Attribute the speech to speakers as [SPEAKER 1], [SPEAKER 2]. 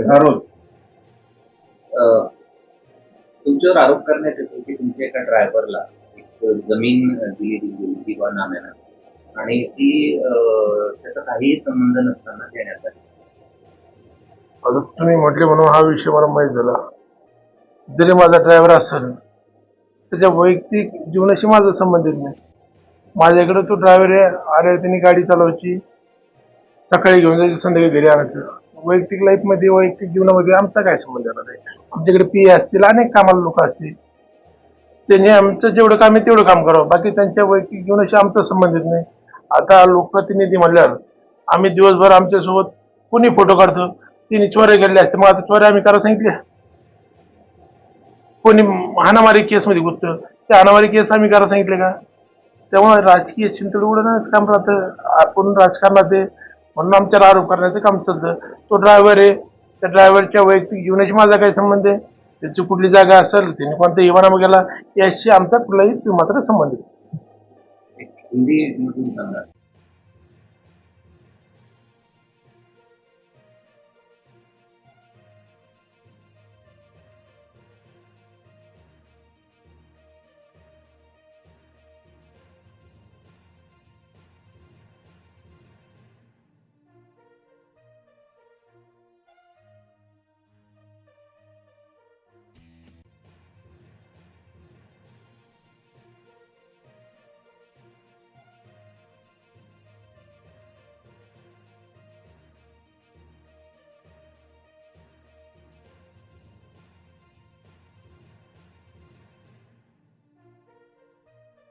[SPEAKER 1] हा रोज
[SPEAKER 2] अ, तुमच्यावर आरोप करण्यात येतो की तुमच्या एका ड्रायव्हरला एक जमीन दिली गेली किंवा नाम्यानं. आणि ती त्याचा काहीही संबंध नसताना देण्यात आली.
[SPEAKER 3] आता तुम्ही म्हटले म्हणून हा विषय मला माहीत झाला. जरी माझा ड्रायव्हर असेल त्याच्या वैयक्तिक जीवनाशी माझा संबंधित नाही. माझ्याकडे तो ड्रायव्हर आहे अरे त्यांनी गाडी चालवायची. सकाळी घेऊन जायची संध्याकाळी घरी आणायचं. वैयक्तिक लाईफमध्ये वैयक्तिक जीवनामध्ये आमचा काय संबंध येणार आहे? आमच्याकडे पी असतील अनेक कामाला लोक असतील. त्यांनी आमचं जेवढं काम आहे तेवढं काम करावं. बाकी त्यांच्या वैयक्तिक जीवनाशी आमचा संबंधित नाही. आता लोकप्रतिनिधी म्हणल्यावर आम्ही दिवसभर आमच्यासोबत कोणी फोटो काढतो? तिने चोऱ्या केल्या असते मग आता चोऱ्या आम्ही करायला सांगितल्या. कोणी हानामारी केसमध्ये गुंततं? त्या हानामारी केस आम्ही करायला सांगितले का? त्यामुळे राजकीय चिंतड उडवण्याचं काम राहतं. आपण राजकारणात आहे. म्हणून आमच्याला आरोप करण्याचं काम चालतं. तो ड्रायव्हर आहे. त्या ड्रायव्हरच्या वैयक्तिक जीवनाशी माझा काय संबंध आहे. त्याची कुठली जागा असेल त्याने कोणता इवाना गेला याशी आमचा कुठलाही मात्र संबंध आहे
[SPEAKER 2] हिंदी मधून सांगा.